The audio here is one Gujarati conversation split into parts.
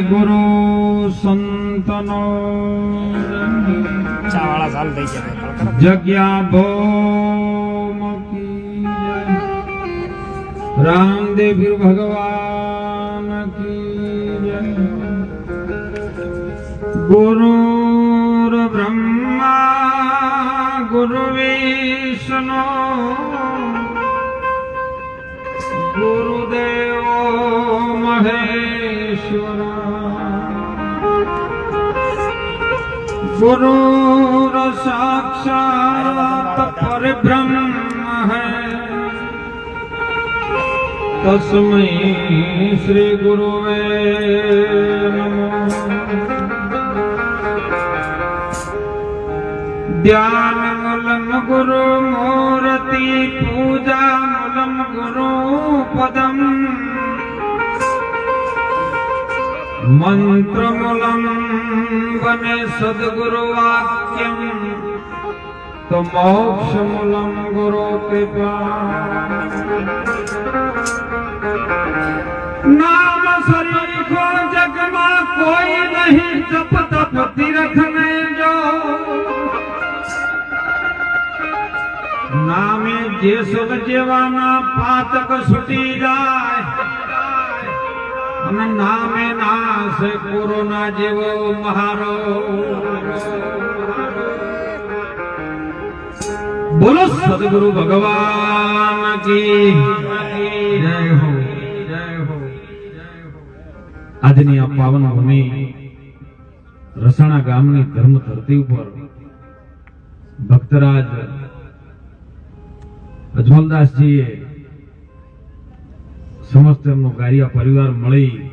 ગુરુ સંતનો. ચા વાળા ચાલુ થઈ જાય જગ્યા ભો. રામદેવ ભગવાન કી જય. ગુરુ બ્રહ્મા ગુરુ વિષ્ણુ ગુરુદેવ મહેશ્વર गुरु साक्षात परब्रह्म है तस्मै श्री गुरुवे नमो ध्यान मूलम गुरु मूर्ति पूजा मूलम गुरु पदम મંત્રમૂલમ બને સદગુરુવાક્યમ તો મોક્ષમૂલમ ગુરુ કૃપા નામ સરીખો જગમાં કોઈ નહીં જપ તપ તીર્થ ને જો નામે જે સુખ જેવાના પાતક છૂટી જાય અને નામે નાશ કોરોના જેવો મહારો. બોલો સદગુરુ ભગવાન કી જય હો. આજની આ પાવન ભૂમિ રસાણા ગામની ધર્મ ધરતી ઉપર ભક્તરાજ અજમલદાસજીએ સમસ્ત એમનો ગારિયા પરિવાર મળી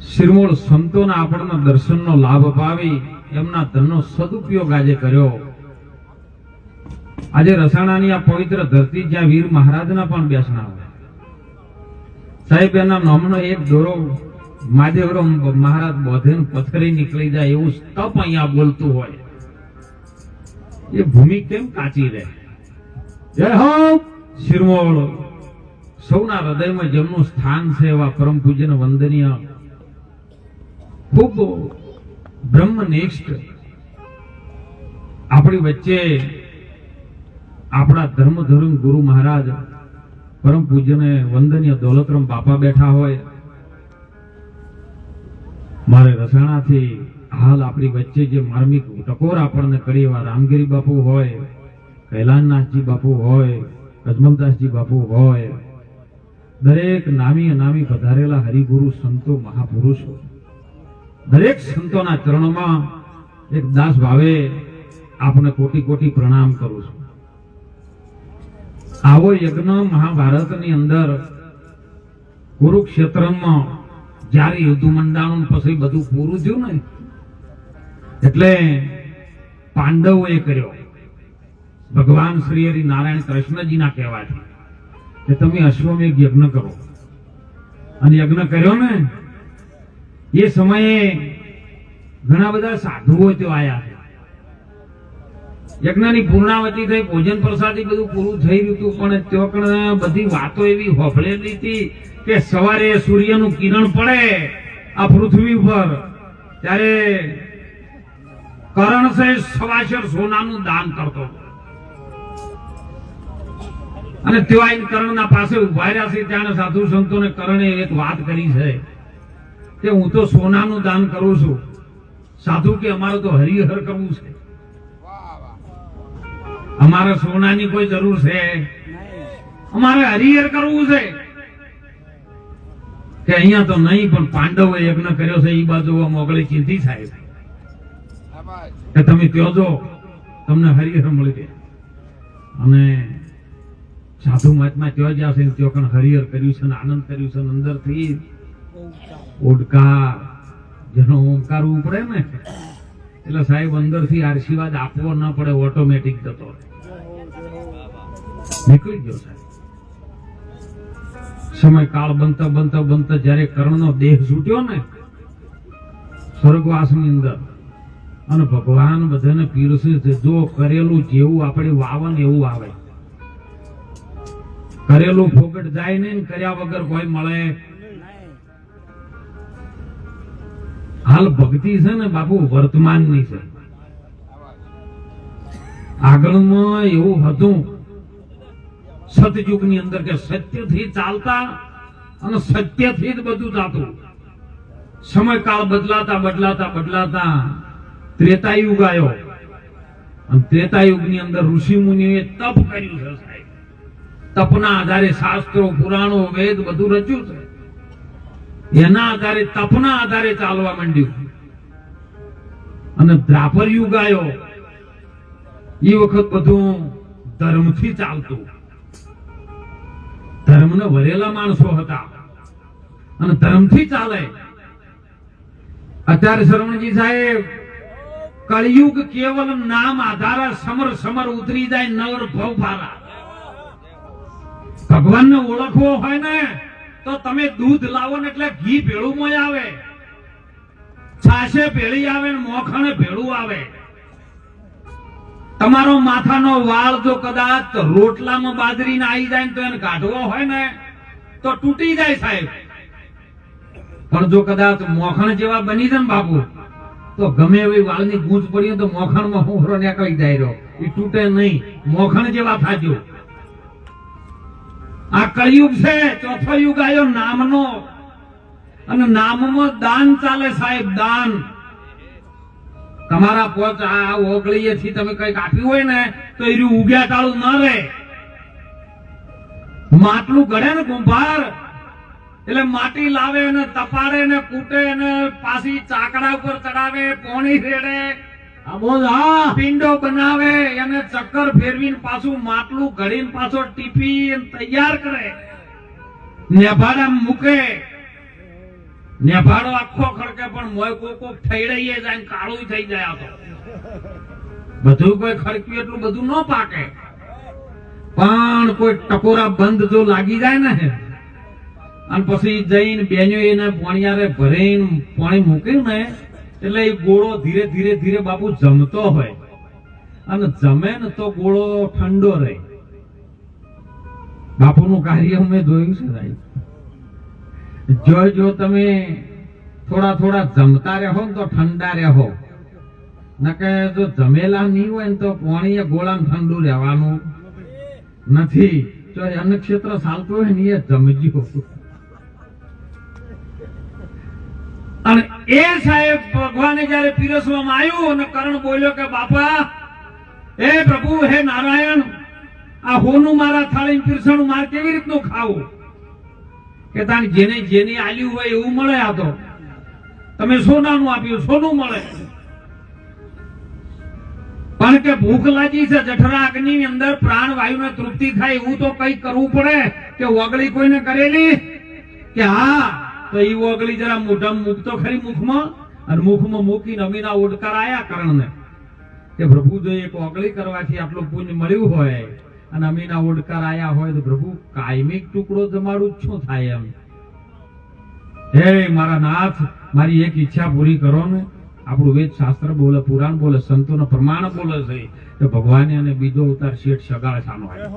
શિરમોળ સંતોના આપણને દર્શનનો લાભ અપાવી એમના ધનનો સદુપયોગ આજે કર્યો. આજે રસાણાની આ પવિત્ર ધરતી જ્યાં વીર મહારાજના પણ બેસણા હોય. સાહેબ, એના નામનો એક દોરો મહાદેવરો મહારાજ બોધે ને પથરી નીકળી જાય એવું તપ અહીંયા બોલતું હોય. એ ભૂમિ કેમ કાચી રહે? જય હો શિરમોળ. સૌના હૃદયમાં જેમનું સ્થાન છે એવા પરમ પૂજ્ય વંદનીય. ખૂબ બ્રહ્મનિષ્ઠ આપણી વચ્ચે આપણા ધર્મ ધર્મ ગુરુ મહારાજ પરમ પૂજ્યને વંદનીય દોલતરામ બાપા બેઠા હોય. મારે રસાણાથી હાલ આપણી વચ્ચે જે માર્મિક ટકોર આપણને કરી એવા રામગીરી બાપુ હોય કૈલાસનાથજી બાપુ હોય અજમલદાસજી બાપુ હોય દરેક નામી અનામી પધારેલા હરિગુરુ સંતો મહાપુરુષો, દરેક સંતોના ચરણોમાં એક દાસ ભાવે આપને કોટી કોટી પ્રણામ કરું છું. આવો યજ્ઞ મહાભારતની અંદર કુરુક્ષેત્રમાં જ્યારે યુદ્ધ મંડાણું પછી બધું પૂરું થયું ને, એટલે પાંડવોએ કર્યો. ભગવાન શ્રી હરિ નારાયણ કૃષ્ણજીના કહેવાથી. કે તમે અશ્વમેઘ યજ્ઞ કરો અને યજ્ઞ કર્યો ને, એ સમયે ઘણા બધા સાધુઓ ત્યાં આયા યજ્ઞની પૂર્ણાવતી થઈ, ભોજન પ્રસાદી બધું પૂરું થઈ રહ્યું હતું, પણ ત્યાં બધી વાતો એવી હોફળેલી હતી કે સવારે સૂર્યનું કિરણ પડે આ પૃથ્વી ઉપર, ત્યારે કરણ સે સવાશર સોનાનું દાન કરતો હતો. અને તેઓ આઈને કરણના પાસે ઊભા છે ત્યાં સાધુ સંતોને કરણે એક વાત કરી છે. કે હું તો સોનાનું દાન કરું છું. સાધુ કે અમારે તો હરિહર કરવું છે. અમારે સોનાની કોઈ જરૂર છે? અમારે હરિહર કરવું છે. કે અહીંયા તો નહીં, પણ પાંડવે યજ્ઞ કર્યો છે. એ બાજુ મોગળી ચિંતી સાહેબ. કે તમે ત્યો જો, તમને હરિહર મળી ગયા અને સાધુ મહાત્મા ત્યાં જ્યાં છે ત્યાં પણ હરિહર કર્યું છે આનંદ કર્યું છે ને અંદરથી ઓડકાર, જેનો ઓમકાર ઉપડે ને. એટલે સાહેબ, અંદરથી આશીર્વાદ આપવો ન પડે, ઓટોમેટિક જતો નીકળી ગયો સાહેબ. સમય કાળ બનતા બનતા બનતા જ્યારે કર્ણનો દેહ છૂટ્યો ને, સ્વર્ગવાસની અંદર, અને ભગવાન બધાને પીરસે જો કરેલું જેવું આપણે વાવન એવું આવે. કરેલું ફોગટ જાય નહીં કર્યા વગર કોઈ મળે. હાલ ભક્તિ છે ને બાપુ, વર્તમાનની છે. આગળમાં એવું હતું, સતયુગની અંદર કે સત્યથી ચાલતા અને સત્યથી જ બધું થતું સમયકાળ બદલાતા બદલાતા બદલાતા ત્રેતાયુગ આવ્યો. અને ત્રેતાયુગની અંદર ઋષિ મુનિઓએ તપ કર્યું છે તપના આધારે શાસ્ત્રો, પુરાણો, વેદ બધું રચ્યું છે. એના આધારે, તપના આધારે ચાલવા માંડ્યું. અને દ્રાપર યુગ આવ્યો. એ વખત બધું ધર્મથી ચાલતું. ધર્મને વરેલા માણસો હતા. અને ધર્મથી ચાલે. અત્યારે શરવણજી સાહેબ, કળિયુગ કેવલ નામ આધારા સમર સમર ઉતરી જાય નવર ભવ ભારા ભગવાનને ઓળખવો હોય ને, તો તમે દૂધ લાવો ને એટલે ઘી ભેળું મોય આવે. છાશે ભેળી આવે ને મોખણે ભેળું આવે. તમારો માથાનો વાળ જો કદાચ રોટલામાં બાજરીને આવી જાય ને તો એને કાઢવો હોય ને, તો તૂટી જાય સાહેબ. પણ જો કદાચ મોખણ જેવા બની જાય ને બાપુ, તો ગમે એવી વાળની ગૂંચ પડી તો મોખણમાં હોહરો નીકળી જાય રહ્યો એ તૂટે નહીં. મોખણ જેવા થાજો. આ કળિયુગ છે, ચોથો યુગ આવ્યો નામનો. અને નામમાં દાન ચાલે સાહેબ, દાન. તમારા પોચ આ ઓગળીએ થી તમે કંઈક આપ્યું હોય ને, તો એ ઉગ્યા ટાળું ન રહે. માટલું ગળે ને કુંભાર. એટલે માટી લાવે ને તપાડે ને કૂટે ને પાછી ચાકડા ઉપર ચડાવે, પોણી રેડે. પિંડો બનાવે, એને ચક્કર ફેરવીને પાછું માટલું ઘડીને પાછો ટીપી તૈયાર કરે. નેભાડા મૂકે. નેભાડો આખો ખડકે, પણ મોય જાય કાળું થઈ જાય બધું કોઈ ખડક્યું એટલું બધું ન પાકે. પણ કોઈ ટકોરા બંધ જો લાગી જાય ને, અને પછી જઈને બેન્યો એને પોણિયારે ભરીને પાણી મૂક્યું ને એટલે એ ગોળો ધીરે ધીરે ધીરે બાપુ જમતો હોય. અને જમે ને તો ગોળો ઠંડો રહે. બાપુનું કાર્ય મેં જોયું છે સાહેબ. જો જો તમે થોડા થોડા જમતા રહો ને તો ઠંડા રહો. નકે જો જમેલા નહીં હોય ને તો પાણી ગોળામાં ઠંડુ રહેવાનું નથી. જો અન્ન ક્ષેત્ર ચાલતું હોય ને એ જમજો. અને એ સાહેબ ભગવાને જયારે પીરસવામાં આવ્યું અને કરણ બોલ્યો કે, બાપા, હે પ્રભુ, હે નારાયણ, આ હોનું મારા થાળી પીરસણું મારે કેવી રીતનું ખાવું? કે તાને જેને જેને આલ્યું હોય એવું મળે આ તો. તમે સોનાનું આપ્યું, સોનું મળે. પણ કે ભૂખ લાગી છે, જઠરા અગ્નિની અંદર પ્રાણ વાયુ ને તૃપ્તિ થાય એવું તો કઈ કરવું પડે? કે ઓગળી કોઈને કરેલી? કે હા તો એ ઓગળી જરા મોઢામાં મૂકતો ખરી મુખમાં અને મુખમાં મૂકીને અમીના ઓડકાર આયા કરણને કે પ્રભુ જો એક ઓગળી કરવાથી આટલું પુણ્ય મળ્યું હોય અને અમીના ઓડકાર આયા હોય તો પ્રભુ કાયમિક ટુકડો જમાડું શું થાય એમ? હે મારા નાથ મારી એક ઈચ્છા પૂરી કરો ને. આપણું વેદ શાસ્ત્ર બોલે પુરાણ બોલે સંતોનો પ્રમાણ બોલે છે. કે ભગવાને અને બીજો ઉતાર શેઠ સગાળસાનો આવ્યો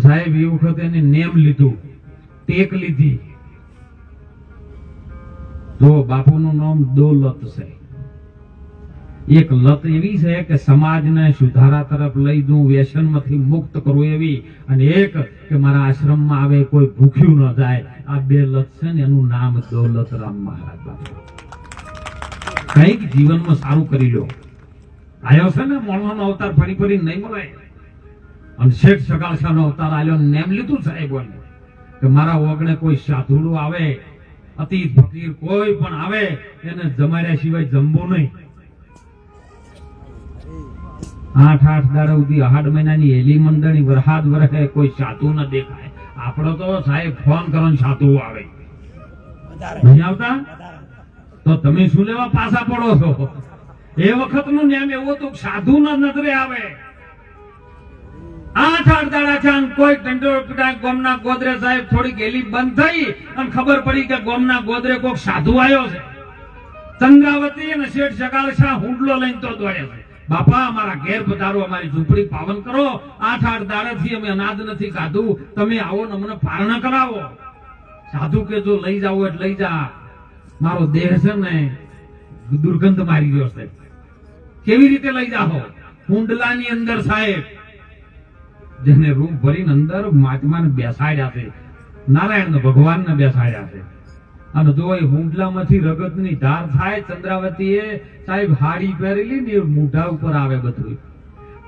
સાહેબ એ વખતે એને નેમ લીધું. ટેક લીધી. જો બાપુનું નામ દોલત છે. એક લત એવી છે કે સમાજને સુધારા તરફ લઈ દઉં, વ્યસનમાંથી મુક્ત કરું એવી, અને એક કે મારા આશ્રમમાં આવે કોઈ ભૂખ્યું ન જાય. આ બે લત છે ને એનું નામ દોલત રામ મહારાજ કંઈક જીવનમાં સારું કરી લો. આયો છે ને મોણવાનો અવતાર ફરી ફરી નહીં મળે. અને શેઠ સગાશાનો અવતાર આવ્યો નેમ લીધું સાહેબોને કે મારા ઓગણે કોઈ સાધુડું આવે અતિ ફકીર કોઈ પણ આવે એને જમાડ્યા સિવાય જમવું નહીં. આઠ આઠ દાડા સુધી આઠ મહિનાની એલી મંડળી વરહાદ વરહે કોઈ સાધુ ન દેખાય. આપણો તો સાહેબ ફોન કરો ને સાધુ આવે. નહીં આવતા? તો તમે શું લેવા પાછા પડો છો? એ વખતનું નેમ એવું હતું કે સાધુ ના નજરે આવે. આઠ દાડા છે કોઈ દંડો પીડા ગોમના ગોદરે સાહેબ થોડી ગેલી બંધ થઈ અને ખબર પડી કે ગોમના ગોદરે કોઈક સાધુ આવ્યો છે. ચંદ્રાવતી અને શેઠ શાહ હુંડલો લઈને તો દોડે બાપા, અમારા ઘેર પધારો, અમારી ઝૂંપડી પાવન કરો. આઠ આઠ દાડાથી અમે અનાજ નથી ખાધું. તમે આવો ને અમને પારણ કરાવો. સાધુ કે જો લઈ જાવ એટલે લઈ જા. મારો દેહ છે ને દુર્ગંધ મારી ગયો છે. કેવી રીતે લઈ જાઓ? હુંડલાની અંદર સાહેબ જેને રૂમ ભરીને અંદર મહાત્માને બેસાડ્યા છે. નારાયણ ભગવાનને બેસાડ્યા છે. અને જો એ હુંડલામાંથી રગતની ધાર થાય, ચંદ્રાવતીએ સાહેબ હાડી પહેરેલી ને મોઢા ઉપર આવે બધું.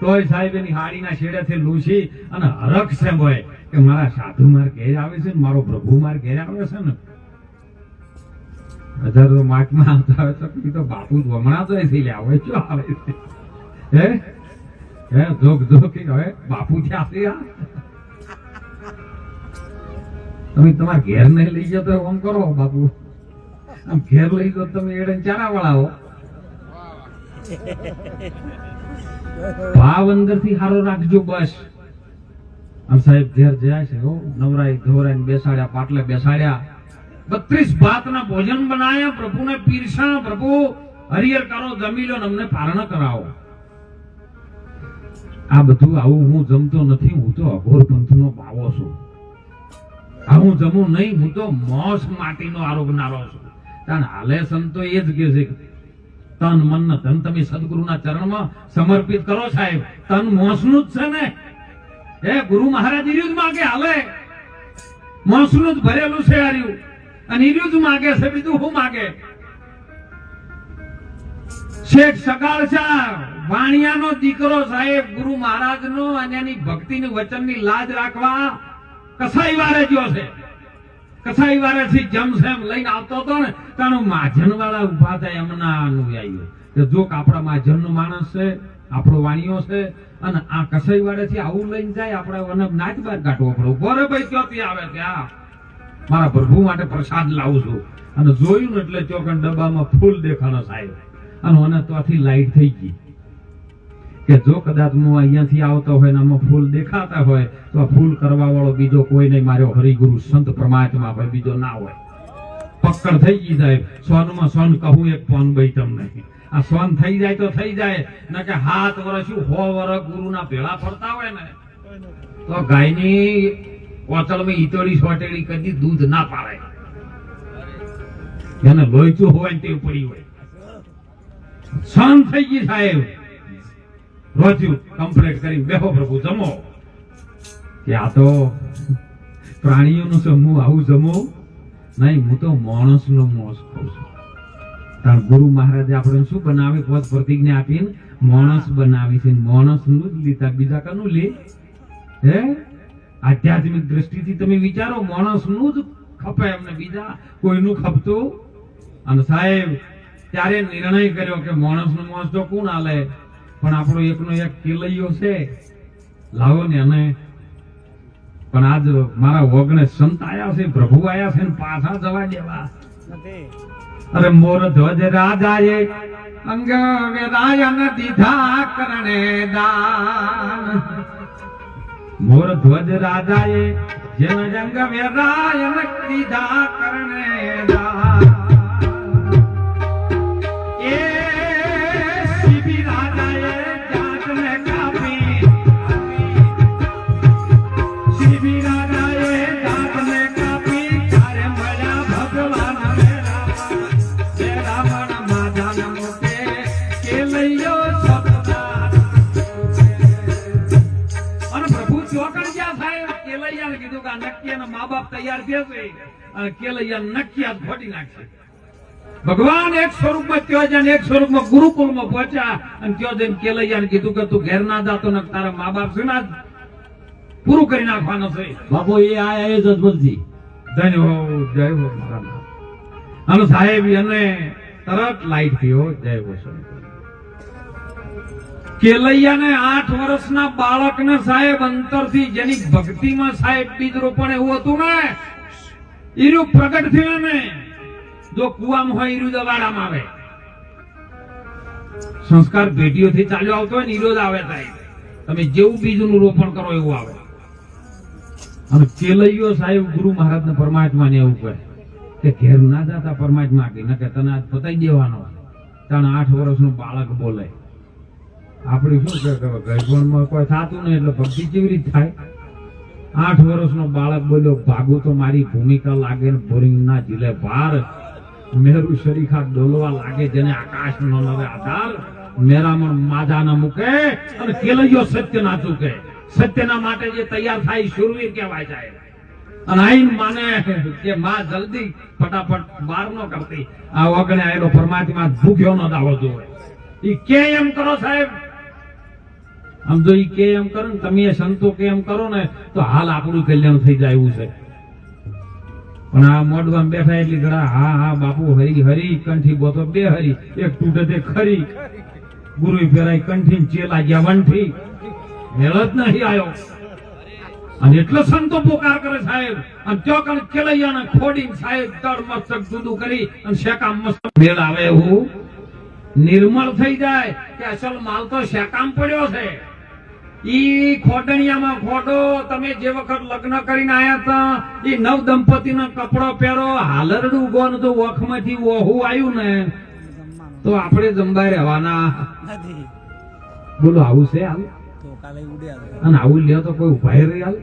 તોય સાહેબ એની હાડીના છેડેથી લૂછી અને હરખ છે કે મારા સાધુ માર ઘેર આવે છે ને, મારો પ્રભુ માર ઘેર આવે છે ને. બધા તો માકમાં આવતા હોય તો બાપુ હમણાં તો લે આવે શું આવે છે. હે? હે જોક જોક હવે બાપુ છે આ તમે તમારા ઘેર નહીં લઈ જાઓ તો કરો, બાપુ. આમ ઘેર લઈ જાઓ તમે એડે ચારા વળાવો ભાવ અંદરથી સારો રાખજો બસ. આમ સાહેબ ઘેર જાય છે, હો, નવરાઈ ધોરાઈ બેસાડ્યા, પાટલે બેસાડ્યા. બત્રીસ ભાતના ભોજન બનાયા, પ્રભુને પીરસા પ્રભુ, હરિયર કરો, જમી લો અમને પારણ કરાવો. આ બધું આવું હું જમતો નથી, હું તો અઘોર પંથનો ભાવો છું. આ જમું નહીં, હું તો મોસ માટીનો આરોગનારો છું. કારણ હાલે સંતો એ જ કે છે તન મન ને ધન, તમે સદગુરુના ચરણમાં સમર્પિત કરો સાહેબ. તન મોસનું જ છે ને. એ ગુરુ મહારાજ ઈર્યું જ માગે હાલે. મોસનું જ ભરેલું છે આર્યું અને ઈર્યું જ માગે છે, બીજું હું માગે? શેઠ સકાળ શાહ વાણિયાનો દીકરો સાહેબ ગુરુ મહારાજનો અને એની ભક્તિની વચનની લાજ રાખવા કસાઈ વારે ગયો છે. કસાઈ વારે થી જમસેમ લઈને આવતો હતો ને તાનું માજન વાળા ઊભા થાય એમના અનુયાયીઓ કે જો આપણા માજન નો માણસ છે, આપણો વાણીઓ છે, અને આ કસાઈ વાળે થી આવું લઈને જાય, આપણે મને નાચ બાર કાઢવો પડે ગોરે ભાઈ, ક્યાંથી આવે આ? મારા પ્રભુ માટે પ્રસાદ લાવું છું. અને જોયું ને એટલે ચોકન ડબ્બામાં ફૂલ દેખાણો સાહેબ. અને મને ત્યાંથી લાઈટ થઈ ગઈ. કે જો કદાચ હું અહીંયાથી આવતો હોય ને આમાં ફૂલ દેખાતા હોય, તો ફૂલ કરવા વાળો બીજો કોઈ નહીં. માર્યો હરિગુરુ સંત પ્રમાત્મા હોય, બીજો ના હોય. પકડ થઈ ગઈ સાહેબ. સોનમાં સોન કહું એક પોન ભાઈ તમને આ સોન થઈ જાય તો થઈ જાય. ન કે હાથ વર્ષ હો વર્ષ ગુરુના ભેળા ફરતા હોય ને. તો ગાયની ઓચલમાં ઈતોડી સોટેડી કદી દૂધ ના પાડે. એને લોહીચું હોય ને તે પડી હોય. સહન થઈ ગઈ સાહેબ. રોજ્યું કમ્પ્લેટ કરી. બેહો પ્રભુ, જમો. કે આ તો પ્રાણીઓનું સમૂહ આવું જમો? નહીં, હું તો માણસનો મોસ ખાઉં છું. તાર ગુરુ મહારાજે આપણે શું બનાવે? પદ પ્રતિજ્ઞા આપીને માણસ બનાવી છે. માણસનું જ લીધા. બીજા કનું લે? હે? આધ્યાત્મિક દ્રષ્ટિથી તમે વિચારો, માણસનું જ ખપે એમને. બીજા કોઈનું ખપતું અને સાહેબ, ત્યારે નિર્ણય કર્યો કે માણસનું મોસ તો કોણ હાલે પણ આપણો એકનો એક કિલૈયો છે. લાવો ને અને પણ આજ મારા વગણે સંત આયા છે પ્રભુ આયા છે ને પાછા જવા દેવા. અરે મોર ધ્વજ રાજાએ અંગ વેદાયન દીધા કરણે દાન. મોર ધ્વજ રાજાએ જેન જંગ વેદાયન દીધા કરણે દાન. મા બાપ તૈયાર થશે અને કેલૈયા નક્કીયા ફોડી નાખશે. ભગવાન એક સ્વરૂપમાં ત્યો જઈને એક સ્વરૂપમાં ગુરુકુળમાં પહોંચ્યા અને ત્યો જઈને કેલૈયાને કીધું કે તું ઘેર ના જાતો ને તારા મા બાપ છે ના પૂરું કરી નાખવાનો છે. બાપુ એ આયા એ જજબલજી ધન્ય હો જય હો અને સાહેબ એને તરત લાઈટ થયો જય હો શંકર કેલૈયાને આઠ વર્ષના બાળકને સાહેબ અંતરથી, જેની ભક્તિમાં સાહેબ બીજ એવું હતું ને, ઈરું પ્રગટ થયું ને, જો કુવામાં હોય ઈરું દવાડામાં આવે. સંસ્કાર ભેટીઓથી ચાલ્યો આવતો હોય ને, ઈરો આવે સાહેબ. તમે જેવું બીજનું રોપણ કરો એવું આવે. અને કેલૈયો સાહેબ ગુરુ મહારાજને પરમાત્માને એવું કહે કે ઘેર ના જાતા પરમાત્મા કે તને આજ પતાઈ દેવાનો. તાણ આઠ વર્ષનું બાળક બોલે. આપણે શું છે કે કોઈ થતું નહીં એટલે ભક્તિ કેવી રીતે થાય? આઠ વર્ષનો બાળક બોલ્યો, ભાગુ તો મારી ભૂમિકા લાગે ને બોરિંગના જીલે ભાર. મેરુ શરીખા ડોલવા લાગે જેને આકાશ નો નવે આધાર. મેરામણ માધા ન મૂકે અને કેલૈયો સત્ય ના ચૂકે. સત્યના માટે જે તૈયાર થાય શુરવીર કહેવાય જાય અને આઈન માને કે માં જલ્દી ફટાફટ બાર ન કરતી. આ વગણે આયેલો પરમાત્મા ભૂખ્યો ન દાવો જોવે. એ કે એમ કરો સાહેબ? આમ ઈ કે એમ કરો ને, તમે સંતો કે એમ કરો ને, તો હાલ આપણું કલ્યાણ થઈ જાય એવું છે. પણ આ મોઢવામાં બેઠા એટલે ઘડા હા હા, બાપુ, હરી હરી, કંઠી બોતો બે હરી, એક તૂટે તે ખરી. ગુરુ ફેરાય કંઠી ચેલા ગયા વનથી મેળ નહીં આવ્યો અને એટલો સંતો પોકાર કરે સાહેબ. અને ચોકણ કેલૈયાને ખોડી સાહેબ તળ મસ્તક જુદું કરી અને શેકામ મસ્તક મેળ આવે એવું. નિર્મળ થઈ જાય કે અસલ માલ તો શેકામ પડ્યો છે. ઈ ખોડણિયામાં ખોડો તમે જે વખત લગ્ન કરીને આયા હતા ઈ નવ દંપતીનો કપડો પહેરો હાલરડું ગોન તો વખમાંથી વહુ આવ્યું ને. તો આપણે જમવા રહેવાના. બોલો આવું છે ઉડ્યા અને આવું લ્યો તો કોઈ ઊભા રહી હાલ?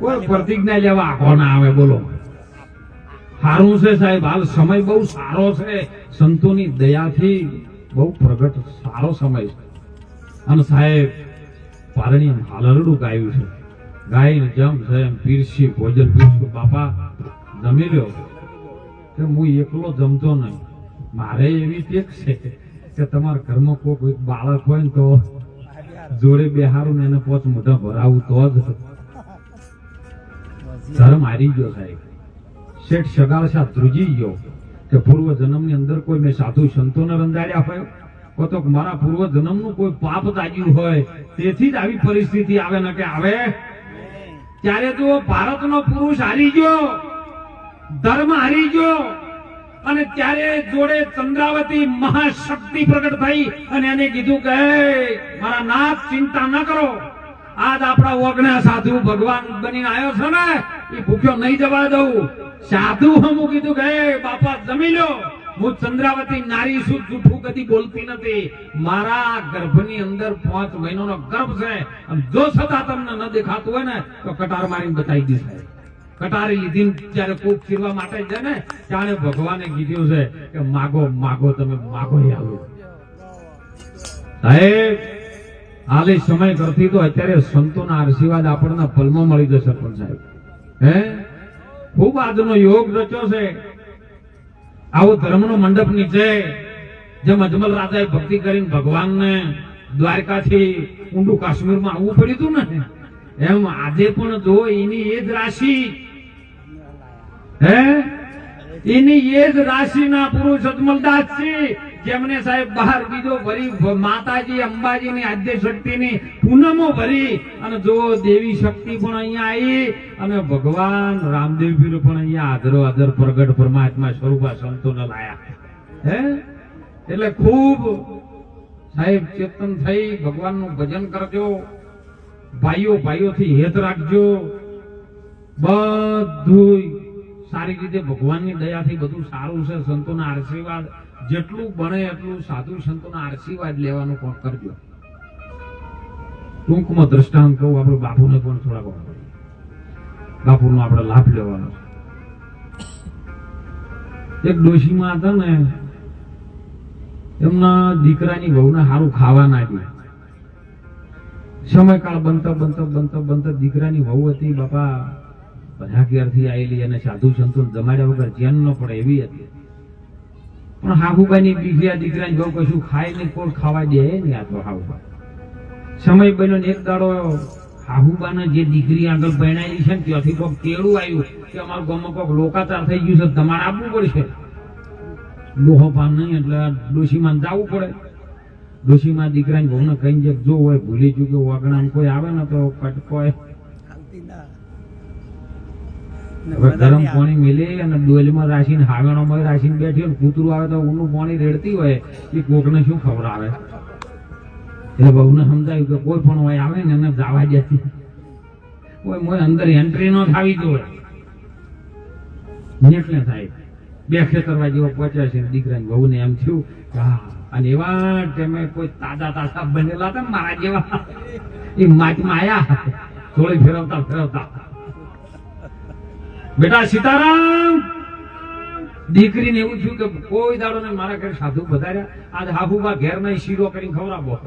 કોઈ પ્રતિજ્ઞા લેવા આખો ના આવે બોલો. સારું છે સાહેબ હાલ સમય બહુ સારો છે. સંતોની દયાથી બહુ પ્રગટ સારો સમય છે. અને સાહેબ, પારણી હાલરડું ગાયું છે. ગાય જમ એમ પીરસી, ભોજન પીરસું. બાપા, જમી લ્યો. કે હું એકલો જમતો નહીં. મારે એવી ટેક છે કે તમારા ઘરમાં કોઈ બાળક હોય ને તો જોડે બેહારું ને એને પોચ મોઢા ભરાવું તો જ. ધર્મ હારી ગયો સાહેબ. શેઠ સગાળ શાહ ધ્રુજી ગયો કે પૂર્વ જન્મની અંદર કોઈ મેં સાધુ સંતોને રંજાડ્યા હોય? તો મારા પૂર્વ જન્મનું કોઈ પાપ તાજ્યું હોય, તેથી જ આવી પરિસ્થિતિ આવે ને કે આવે? ત્યારે તો ભારતનો પુરુષ હારી ગયો, ધર્મ હારી ગયો, અને ત્યારે જોડે ચંદ્રાવતી મહાશક્તિ પ્રગટ થઈ અને એને કીધું કે મારા નાથ, ચિંતા ન કરો. આજ આપણા ઓગણા સાધુ ભગવાન બનીને આવ્યો છે ને, એ ભૂખ્યો નહીં જવા દઉં. સાધુ હમું કીધું કે બાપા, જમી લો હું ચંદ્રાવતી નારી છું જૂઠું કદી બોલતી નથી. મારા ગર્ભની અંદર પાંચ મહિનાનો ગર્ભ છે. જો છતાં તમને ન દેખાતું હોય ને, તો કટાર મારીને બતાવી દીધું કટારી લીધી જયારે કોક ચીરવા માટે છે ને, ત્યારે ભગવાને કીધું છે કે માગો માગો, તમે માગો આવો. સાહેબ, હાલે સમય કરતી તો અત્યારે સંતોના આશીર્વાદ આપણને પલમાં મળી જશે પણ સાહેબ. હે? ખૂબ આજનો યોગ રચ્યો છે. આવો ધર્મનો મંડપ નીચે જેમ અજમલ રાજાએ ભક્તિ કરીને ભગવાનને દ્વારકાથી ઊંડું કાશ્મીરમાં આવવું પડ્યું હતું ને? એમ આજે પણ જો એની એ જ રાશિ, હે? એની એ જ રાશિના પુરુષ અજમલદાસ છે જેમને સાહેબ બહાર બીજો ભરી માતાજી માતાજી, અંબાજીની આદ્ય શક્તિની પૂનમો ભરી. અને જો દેવી શક્તિ પણ અહીંયા આવી, અને ભગવાન રામદેવ પીર પણ અહીંયા આદરો આદર પ્રગટ પરમાત્મા સ્વરૂપા સંતોને લાયા. હે? એટલે ખૂબ સાહેબ ચેતન થઈ ભગવાનનું ભજન કરજો. ભાઈઓ ભાઈઓથી હેત રાખજો. બધું સારી રીતે ભગવાનની દયાથી બધું સારું છે, સંતોના આશીર્વાદ. જેટલું બને એટલું સાધુ સંતોના આશીર્વાદ લેવાનું પણ કરજો. ટૂંકમાં દ્રષ્ટાંત કહું, આપણે બાપુને પણ થોડા કહો બાપુનો આપણે લાભ લેવાનો એક ડોશીમાં હતા ને, એમના દીકરાની વહુને સારું ખાવા નાખ્યું સમયકાળ બનતા બનતા બનતા બનતા દીકરાની વહુ હતી, બાપા ભજાકિયારથી આવેલી અને સાધુ સંતો જમાડ્યા વગર ધ્યાન ન પડે એવી હતી. પણ હાહુબાની બીજા દીકરાની જો કશું ખાય નહીં, કોણ ખાવા દે નહીં આ તો હાહુબા. સમય બન્યો ને એક દાડો હાહુબાના જે દીકરી આગળ ભણાયેલી છે ને, ત્યાંથી કોક કેળું આવ્યું કે અમારું ગામમાં કોક લોકાચાર થઈ ગયું છે તમારે આપવું પડશે. લોહો ભાન નહીં, એટલે ડોશીમાં જવું પડે. ડોશીમાં દીકરાની વહુને કઈ જે હોય ભૂલી ચૂક્યો, વાગણામાં કોઈ આવે ને તો કટકો ખાલતી ના ને હવે ગરમ પાણી મેલી અને ડોલમાં રાખીને હાગણોમાં રાખીને બેઠી હોય કૂતરું આવે તો ઊનું પાણી રેડતી હોય એ કોકને શું ખબર આવે? એટલે બહુને સમજાયું કે કોઈ પણ હોય આવે ને એને જવા જતી કોઈ મોય અંદર એન્ટ્રી ન થાવી જોઈએ નેટલે થાય. બે ખેતરવા જેવો પહોંચ્યા છે દીકરાની બહુને એમ થયું હા અને એવા ટાઈમે કોઈ તાજા તાજા બનેલા હતા મારા જેવા. એ માચમાં આયા. થોડી ફેરવતા ફેરવતા. બેટા સીતારામ! દીકરીને એવું થયું કે કોઈ દાડો ને મારા ઘરે સાધુ વધાર્યા આજ હાફુબા ઘેર નહીં શીરો કરીને ખવડાવો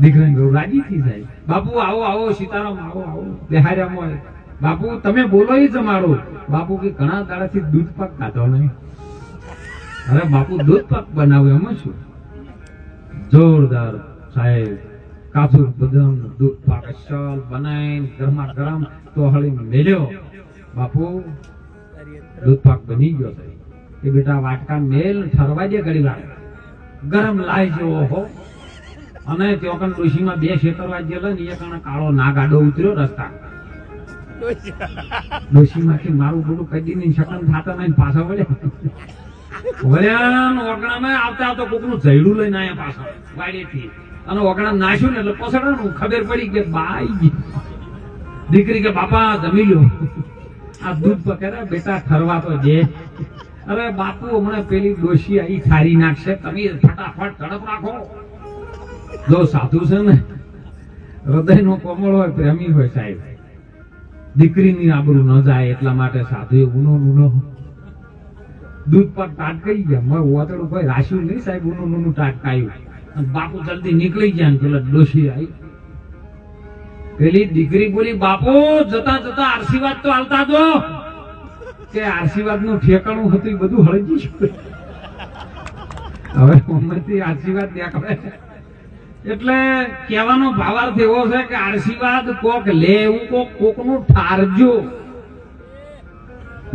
દીકરાને બહુ રાજી થઈ જાય. બાપુ, આવો આવો, સીતારામ, આવો આવો. બિહાર્યા મોય. બાપુ, તમે બોલો જ મારો બાપુ, કે ઘણા દાડાથી દૂધ પાક ખાતો નહીં. અરે બાપુ દૂધ પાક બનાવ્યો એમાં શું? જોરદાર, સાહેબ. કાચું બદામ, દૂધ પાક અસલ બનાવીને ગરમા ગરમ તો હળી મેલ્યો. બાપુ દૂધ પાક બની ગયો છે. એ બેટા વાટકા મેલ ઠરવા દે ઘડી વાર ગરમ લાય જેવો હો અને ત્યાં કણ ડોશીમાં બે ખેતર વાજ્યેલા ને એ કણ કાળો નાગાડો ઉતર્યો રસ્તા. ડોશીમાંથી મારું બધું કદી નહીં શકન થાતા નહીં પાછા વળ્યા. વળ્યા ઓગણામાં આવતા આવતા કોકનું જૈડું લઈને આયા પાછા વાડેથી અને ઓગણા નાખ્યું ને એટલે પસડાનું ખબર પડી કે બાઈ. દીકરી કે બાપા જમી લ્યો. આ દૂધ પકડે બેટા ઠરવા તો જે. અરે બાપુ, હમણાં પેલી ડોશી આવી ઠારી નાખશે. તમે ફટાફટ તડપ રાખો જો સાધુ છે ને, હૃદયનો કોમળ હોય, પ્રેમી હોય સાહેબ. દીકરીની આબરૂ ન જાય એટલા માટે સાધુ ઉનો ઉનો દૂધ પર ટાટકાઈ ગયા? મારે વાતડું કોઈ રાશ્યું નહીં સાહેબ ઉનું ઊનું ટાટકાયું બાપુ જલ્દી નીકળી ગયા ને પેલા ડોશી આવી પેલી દીકરી બોલી, બાપુ, જતા જતા આશીર્વાદ તો આવતા દો કે આશીર્વાદનું ઠેકાણું હતું એ બધું હળગી. હવે ઉંમરથી આશીર્વાદ દેખાડે. એટલે કહેવાનો ભાવાર્થ એવો છે કે આશીર્વાદ કોક લે એવું કોક કોકનું ઠારજો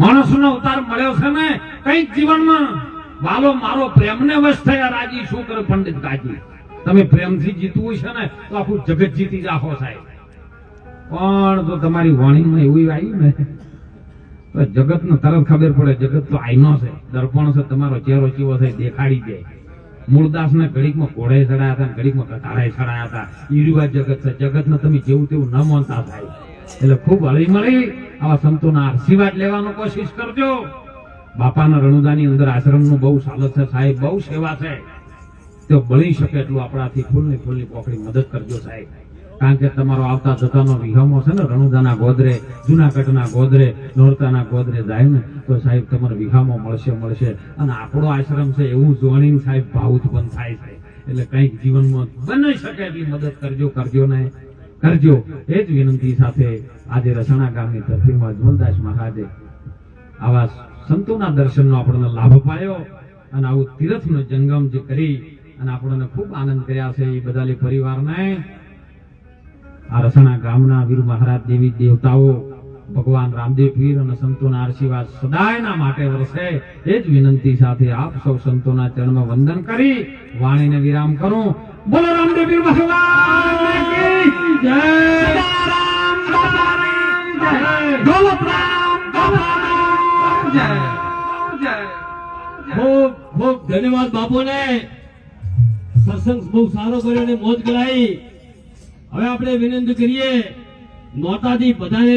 માણસનો અવતાર મળ્યો છે ને કંઈક જીવનમાં. વાલો, મારો પ્રેમને વશ થયા, રાજી, શું કરે પંડિત કાજી તમે પ્રેમથી જીતવું છે ને, તો આખું જગત જીતી જાહો સાહેબ. પણ તો તમારી વાણીમાં એવું આવ્યું ને, તો જગત નો તરત ખબર પડે, જગત તો આઈનો છે, દર્પણ છે, તમારો ચહેરો ચીવો છે, દેખાડી દે. મૂળદાસ ને ઘડીકમાં ઘોડે ચડાયા હતા ઘડીકમાં કથાળે ચડાયા હતા. ઈરુવા જગત છે. જગત ને તમે જેવું તેવું ન માનતા થાય. એટલે ખૂબ હળી મળી આવા સંતોના આશીર્વાદ લેવાનો કોશિશ કરજો. બાપાના રણુદાની અંદર આશ્રમનું બહુ સાલત છે, સાહેબ, બહુ સેવા છે. તો બળી શકે એટલું આપણાથી ફૂલની ફૂલની પોખડી મદદ કરજો સાહેબ. કારણ કે તમારો આવતા જતાનો વિહમો છે ને, રણુદાના ગોદરે, જુનાગઢના ગોદરે, નોરતાના ગોદરે જાય ને, તો સાહેબ તમારો વિહામો મળશે મળશે. અને આપણો આશ્રમ છે એવું જોણીને સાહેબ ભાવ ઉત્પન્ન થાય છે. એટલે કંઈક જીવનમાં બની શકે એટલી મદદ કરજો કરજો ને. કરજો. એ જ વિનંતી સાથે આજે રસણા ગામની ધરતીમાં અજમલદાસ મહારાજે આવા સંતોના દર્શનનો આપણને લાભ પાયો અને આવું તીર્થનો જંગમ જે કરી અને આપણને ખૂબ આનંદ કર્યા છે એ બધા પરિવારને. આ રસણા ગામના વીર મહારાજ દેવી દેવતાઓ ભગવાન રામદેવ પીર અને સંતોના આશીર્વાદ સદાયના માટે વરસે. એ જ વિનંતી સાથે આપ સૌ સંતોના ચરણમાં વંદન કરી વાણીને વિરામ કરું. બોલો રામદેવ પીર ભગવાન જય. ખૂબ ખૂબ ધન્યવાદ બાપુને. સત્સંગ બહુ સારો કર્યો અને મોજ કરાઈ. હવે આપણે વિનંતી કરીએ નોતાથી બધાને